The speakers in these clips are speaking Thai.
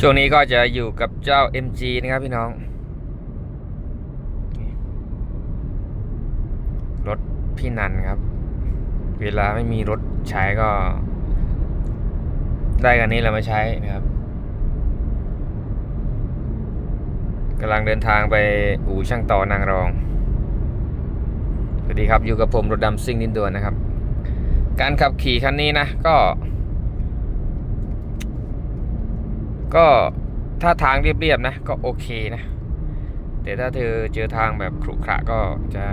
ช่วงนี้ก็จะอยู่กับเจ้า MG นะครับพี่น้อง รถพี่นันครับ เวลาไม่มีรถใช้ก็ ได้กันนี้เรามาใช้นะครับกำลังเดินทางไปอู่ช่างต่อนางรอง สวัสดีครับอยู่กับผมรถดำซิ่งดินด่วนนะครับ การขับขี่คันนี้นะก็ ก็ถ้าทางเรียบๆนะก็โอเคนะ แต่ถ้าเธอเจอทางแบบขรุขระก็จะ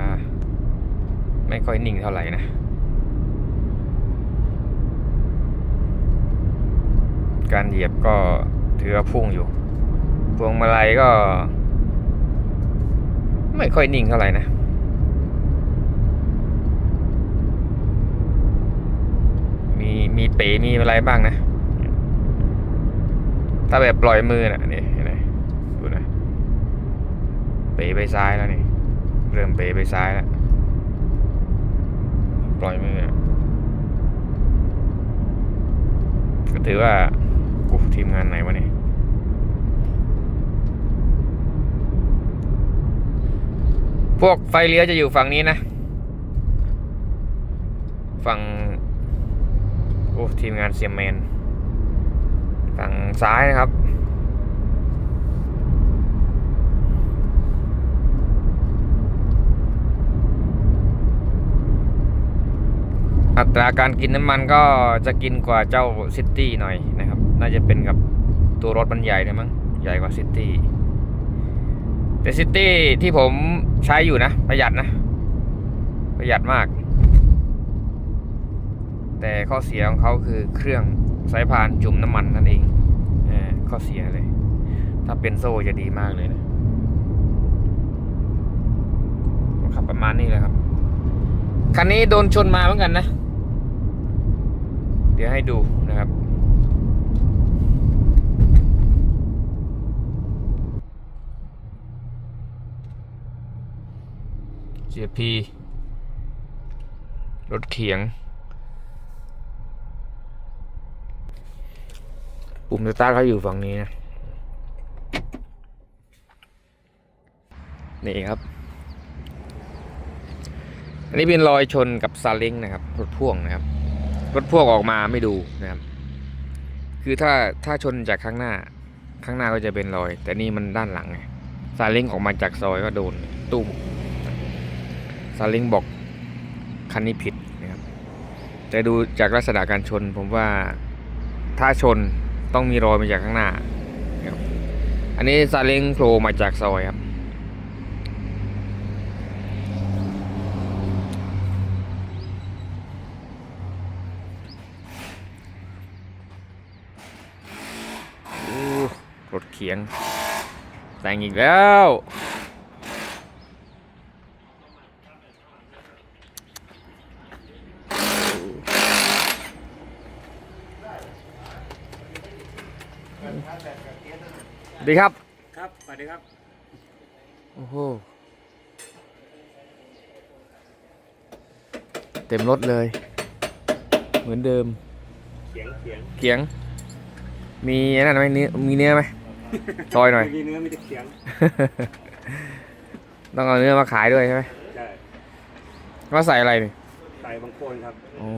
ไม่ค่อยนิ่งเท่าไหร่นะการเหยียบก็ถือว่าพุ่งอยู่ พวงมาลัยก็ ไม่ค่อยนิ่งเท่าไหร่นะ มีมีเป๋มีอะไรบ้างนะ ถ้าแบบปล่อยมือน่ะนี่เห็นไหมดูนะเป๋ไปซ้ายแล้วนี่ เริ่มเป๋ไปซ้ายแล้วปล่อยมืออะก็ถือว่าอุ๊ยทีมงานไหนวะนี่พวกไฟเลี้ยวจะอยู่ฝั่งนี้นะ ฝั่ง โอ้ ทีมงานเซียมแมน ฝั่งซ้ายนะครับ อัตราการกินน้ำมันก็จะกินกว่าเจ้าซิตี้หน่อยนะครับ น่าจะเป็นกับตัวรถมันใหญ่เลยมั้งใหญ่กว่าซิตี้แต่ซิตี้ที่ผมใช้อยู่นะ ประหยัดนะ ประหยัดมาก แต่ข้อเสียของเขาคือเครื่อง สายพานจุ่มน้ำมันนั่นเองอข้อเสียเลย ถ้าเป็นโซ่จะดีมากเลยนะขับประมาณนี้เลยครับ คันนี้โดนชนมาเหมือนกันนะ เดี๋ยวให้ดูนะครับ GP รถเขียง ปุ่มสตาร์ทเขาอยู่ฝั่งนี้นะ นี่ครับ อันนี้เป็นรอยชนกับซาเล้งนะครับ รถพ่วงนะครับ รถพ่วงออกมาไม่ดูนะครับ คือถ้าถ้าชนจากข้างหน้า ข้างหน้าก็จะเป็นรอย แต่นี่มันด้านหลังไงซาเล้งออกมาจากซอยก็โดนตุ้มซาเล้งบอกคันนี้ผิดนะครับ แต่ดูจากลักษณะการชนผมว่าถ้าชน ต้องมีรอยมาจากข้างหน้าครับอันนี้ซาเล้งโผล่มาจากซอยครับอู้รถเขียงแต่งอีกแล้ว ดีครับ ครับสวัสดีครับ โอ้โห เต็มรถเลย เหมือนเดิม เขียงเขียงเขียง มีอันนั่นไหมเนื้อมีเนื้อไหมซอยหน่อย ไม่ มีเนื้อมีแต่เขียงต้องเอาเนื้อมาขายด้วยใช่ไหมใช่ว่าใส่อะไรนี่ใส่บางคนครับอ๋อ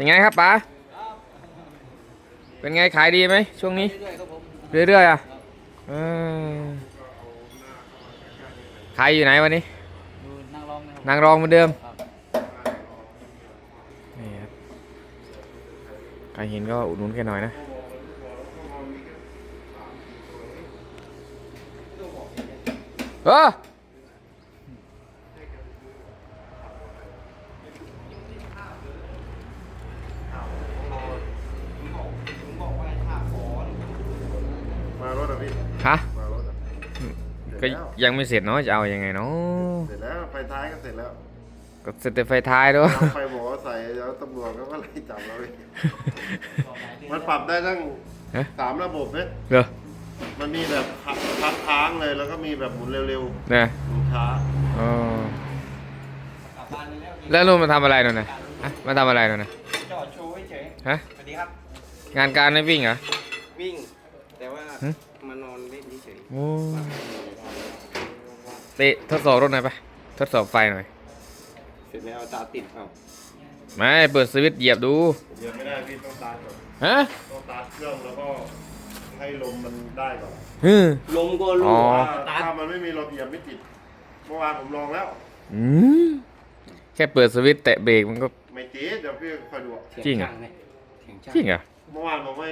ยังไงครับป๋า เป็นไงขายดีไหมช่วงนี้เรื่อยๆอะเออขายอยู่ไหนวันนี้ ดูนั่งร้องนะครับนางรองเหมือนเดิม ครับนี่ครับใครเห็นก็อุดหนุนแค่หน่อยนะ เออารถอะก็ยังไม่เสร็จเนาะจะเอาอยัางไงเนาะเสร็จแล้วไฟท้ายก็เสร็จแล้วก็เสร็จแต่ไฟท้ายด้วย เอาไฟหมอใส่แล้วตำรวจเขาก็ไล่จับเราไปมันปรับได้ตั้งฮะ สามระบบเนี่ยเดี๋ยวมันมีแบบพักพักค้างเลยแล้วก็มีแบบหมุนเร็วเนี่ยๆหมุนช้าอ๋อกลับบ้านไปแล้วแล้วนู่นมาทำอะไรนู่นน่ะฮะมาทำอะไรนู่นน่ะจอดโชฮะสวัสดีครับ งานการไม่วิ่งเหรอ วิ่ง แต่ว่าหึ โอ้เตะทดสอบรถหน่อยไปทดสอบไฟหน่อยๆเสร็จแล้วตาติดเอาไม่เปิดสวิตช์เหยียบดู เดี๋ยวไม่ได้พี่ต้องตาร์ทก่อนฮะต้องตาร์ทเครื่องแล้วก็ให้ลมมันได้ก่อนฮึม ลมก็อ๋รู้อว่าถ้าตาถ้ามันไม่มีลมเหยียบไม่ติดเมื่อวานผมลองแล้ว อืมแค่เปิดสวิตช์แตะเบรกมันก็ ไม่ติดเดี๋ยวพี่คอยดูจริงเหรอเถียงช่างจริงเหรอเมื่อวานผมให้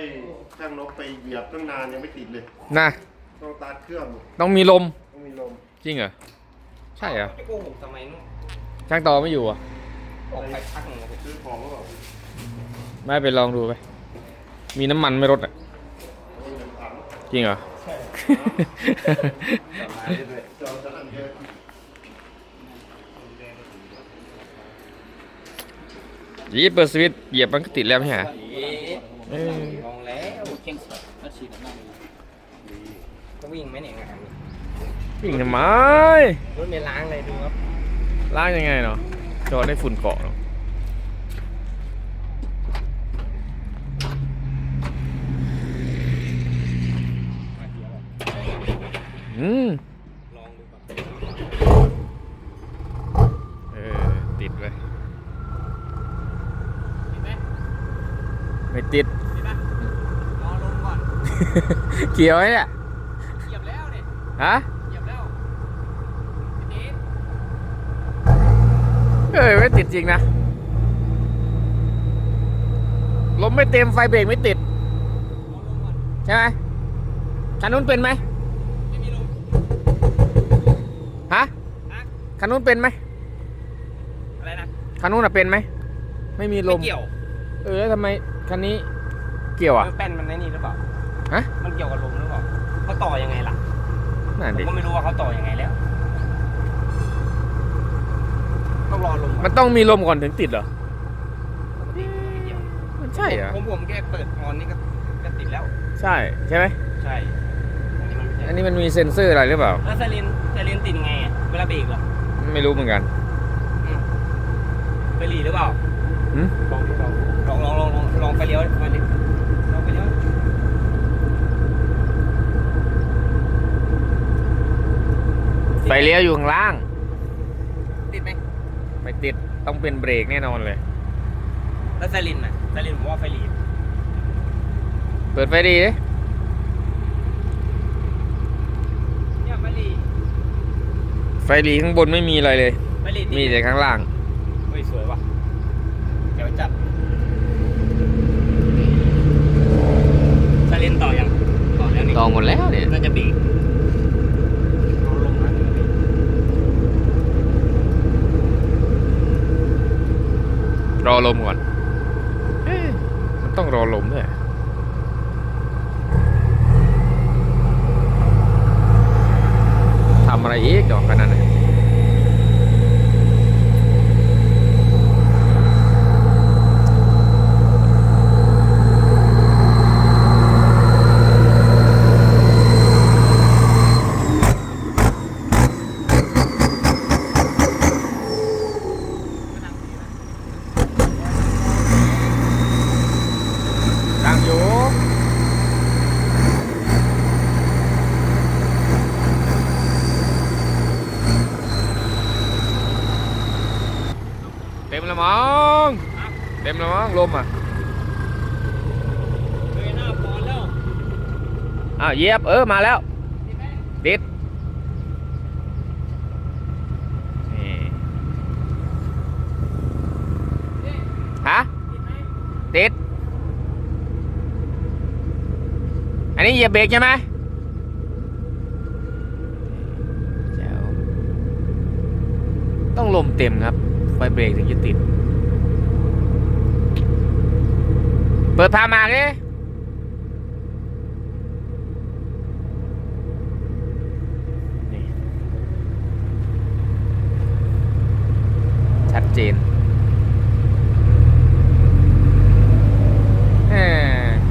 ช่างนกไปเหยียบตั้งนานยังไม่ติดเลย นะ ต้องตาร์ทเครื่องต้องมีลมต้องมีลมจริงเหรอใช่เหรอจะโกหกทำไมนู่นช่างต่อไม่อยู่อะออกไปพักหนึ่งเลยซื้อของก็บอกไม่ไปลองดูไปมีน้ำมันไม่รถอะมีเงินถังจริงเหรอสบายด้วยจองจะนั่นเยอะยี่เปิดสวิตช์เหยียบมันก็ติดแล้วไม่ใช่เหรอเออลองแล้ว เข่งแล้วฉีดน้ำมันก็ วิ่งไหมเนี่ยงานนี้วิ่งทำไมรถเมล์ล้างเลยดูครับล้างยังไงเนาะจอได้ฝุ่นเกาะเนาะอืมลองดูก่อนเออติดเลยไม่ติดรอลงก่อน เกี่ยวไหมเนี่ยเหยียบแล้วเนี่ย ฮะเหยียบแล้วพี่ติ๊ดเอ้ยไม่ติดจริงนะลมไม่เต็มไฟเบรกไม่ติดรอลงก่อนใช่ไหมคันนู้นเป็นไหมไม่มีลมฮะฮะคันนู้นเป็นไหมอะไรนะคันนู้นอะเป็นไหมไม่มีลไม่มเกี่ยว เออแล้วทำไมคันนี้เกี่ยวอะเออแป้นมันในนี่หรือเปล่าฮะมันเกี่ยวกับลมหรือเปล่าเขาต่อยังไงล่ะ นั่นผมดิก็ไม่รู้ว่าเขาต่อยังไงแล้ว ต้องรอลมก่อนมันต้องมีลมก่อนถึงติดเหรอ ปกติไม่เกี่ยวมันใช่เหรอ ผมผมแค่เปิดออนนี่ก็ก็ติดแล้ว ใช่ใช่ไหม ใช่อันนี้มันไม่ใช่อันนี้มันมีเซ็นเซอร์อะไรหรือเปล่า แล้วไซเรนไซเรนติดยังไงอะเวลาเบรกเหรอไม่รู้เหมือนกัน อืมไปหลีหรือเปล่าหืมลองดิลองลองลองลองลองไปเลี้ยวไปเลี้ยวลองไปเลี้ยว ไฟ เลี้ยวอยู่ข้างล่าง ติดไหมไม่ติดต้องเป็นเบรกแน่นอนเลย แล้วไซเรนน่ะไซเรนผมว่าไฟหลีเปิดไฟดีดิเนี่ยไฟหลีไฟดีข้างบนไม่มีอะไรเลย ไฟหลีติดมีแต่ข้างล่าง เฮ้ยสวยว่ะเดี๋ยวจัดไซเรนต่อยังต่อแล้วนี่ต่อหมดแล้วเนี่ยน่าจะเบรกเอาลงนะ รอลมก่อนเอ๊ะมันต้องรอลมด้วยทำอะไรอีกดอกขนาดนั้นดังอยู่เต็มแล้วมั้งเต็มแล้วมั้งลมอะเฮ้ยหน้าปอนแล้วอ้าวเหยียบเออมาแล้วติดไหมติดนี่เอ๊ะฮะติดไหมติด อันนี้เหยียบเบรกใช่ไหมแจ๋วต้องลมเต็มครับ ไฟเบรกถึงจะติด เปิดพามาดิชัดเจน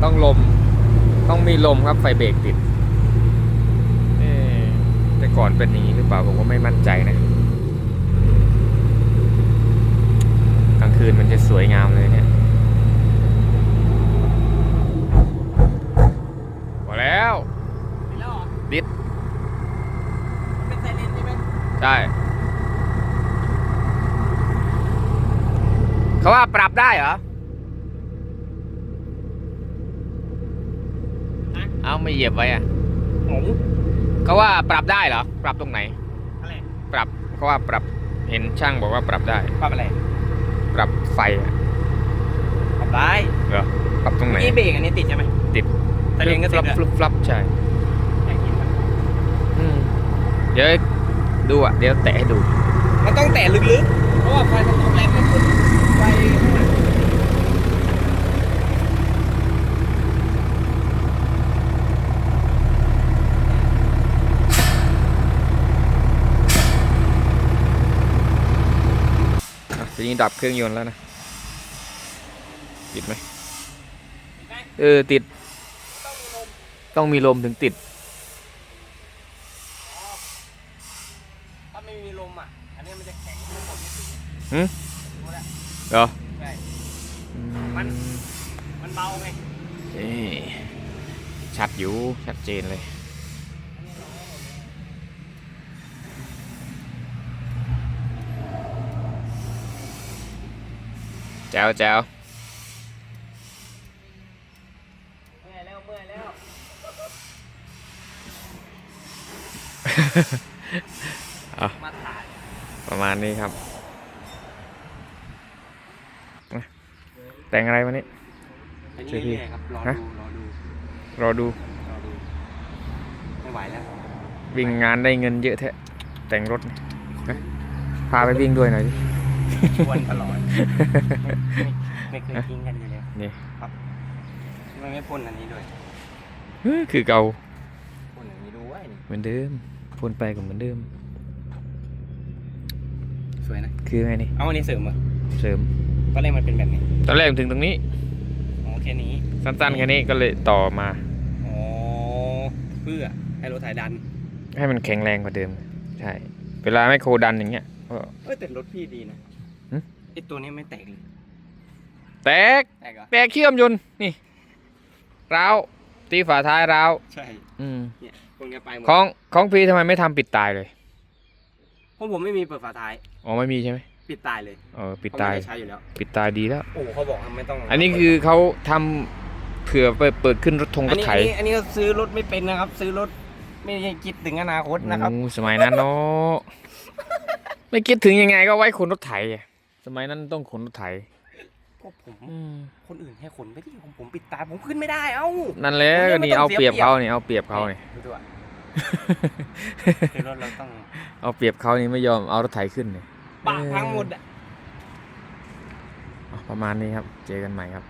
ต้องลม ต้องมีลมครับไฟเบรกติดแต่ก่อนเป็นอย่างนี้หรือเปล่าผมก็ไม่มั่นใจนะ กลางคืนมันจะสวยงามเลยเนี่ย เขาว่าปรับได้เหรอ เอา ไม่เหยียบไว้อะหมูเขาว่าปรับได้เหรอ ปรับตรงไหน อะไรปรับเขาว่าปรับเห็นช่างบอกว่าปรับได้ ปรับอะไรปรับไฟอะปรับได้เหรอปรับตรงไหนนี่เบรกอันนี้ติดใช่ไหมติดตะเลงก็ฟติลัดบอะฟลุปฟลับใช่อยากกินปะอืมเดี๋ยวดูอะเดี๋ยวแตะให้ดู มันต้องแตะลึกๆ เพราะว่าไฟมันต้องแรงไม่ขึ้นไฟข้างหลัง อะที นี้ดับเครื่องยนต์แล้วนะ ติดไหมเออ ติด ต้องมีลมถึงติด ถ้าไม่มีลมอะ อันนี้มันจะแข็งไม่หมดไม่ถึงหืมรู้แล้วเหรอใช่อืมัน มันเบาไงเอ้ยชัดอยู่ ชัดเจนเลย แจ๋วแจ๋วเมื่อยแล้วเมื่อยแล้วอะมาถ่ายประมาณนี้ครับอะแต่งอะไรวันนี้อันเจอนี้พี่เรื่อยๆครับรอฮะดูรอดูรอดูรอดู ไม่ไหวแล้ว วิ่งงานได้เงินเยอะแท้แต่งรถนะพาไปวิ่งด้วยหน่อยดิ ชวนตลอด ไม่ไม่เคยทิ้งกันอยู่แล้วนี่ทำไมไม่พ่นอันนี้ด้วยเฮ้ยคือเก่าพ่นอันนี้ด้วยนี่เหมือนเดิมพ่นไปก็เหมือนเดิม สวยนะ คือไงนี่เอาอันนี้เสริมเหรอะเสริมตอนแรกมันเป็นแบบนี้ตอนแรกถึงตรงนี้อ๋อแค่นี้สั้นๆแค่นี้ก็เลยต่อมาอ๋อเพื่อให้รถถ่ายดัน ให้มันแข็งแรงกว่าเดิม ใช่ เวลาไม่โคดันอย่างเงี้ยก็เอ้ยแต่รถพี่ดีนะ หึ ไอตัวนี้ไม่แตกเลยแตก แตกเหรอแตกเชื่อมยนต์นี่ร้าวตีฝาท้ายร้าวใช่อืมเนี่ยคนแกไปหมดของของพีทำไมไม่ทำปิดตายเลยเพราะผมไม่มีเปิดฝาท้ายอ๋อไม่มีใช่ไหมปิดตายเลยเออปิดเพราะตายไม่ได้ใช้อยู่แล้วปิดตายดีแล้ว โอ้เขาบอกว่าไม่ต้องอันนี้คือเขาทำเผื่อไปเปิดขึ้นรถทงอัรนถนี้ไถอันนี้อันนี้ก็ซื้อรถไม่เป็นนะครับ ซื้อรถไม่ได้คิดถึงอนาคตนะครับ โอ้สมัยนั้นเนาะไม่คิดถึงยังไงก็ไว้ขนรถไถอะส มัยนั้นต้องขนรถไถก็ผมอืมคนอื่นให้ขนไปที่ของผมปิดตายผมขึ้นไม่ได้เอ้า นั่นแหละผมยังไม่นี่ต้องเอาเสียเปรียบเปรียบเขานี่เอาเปรียบเขานี่ ดูด้วยคือรถเราต้องเอาเปรียบเขานี่ไม่ยอมเอารถไถขึ้นเลยปะพังหมดอะอะ ประมาณนี้ครับ เจอกันใหม่ครับ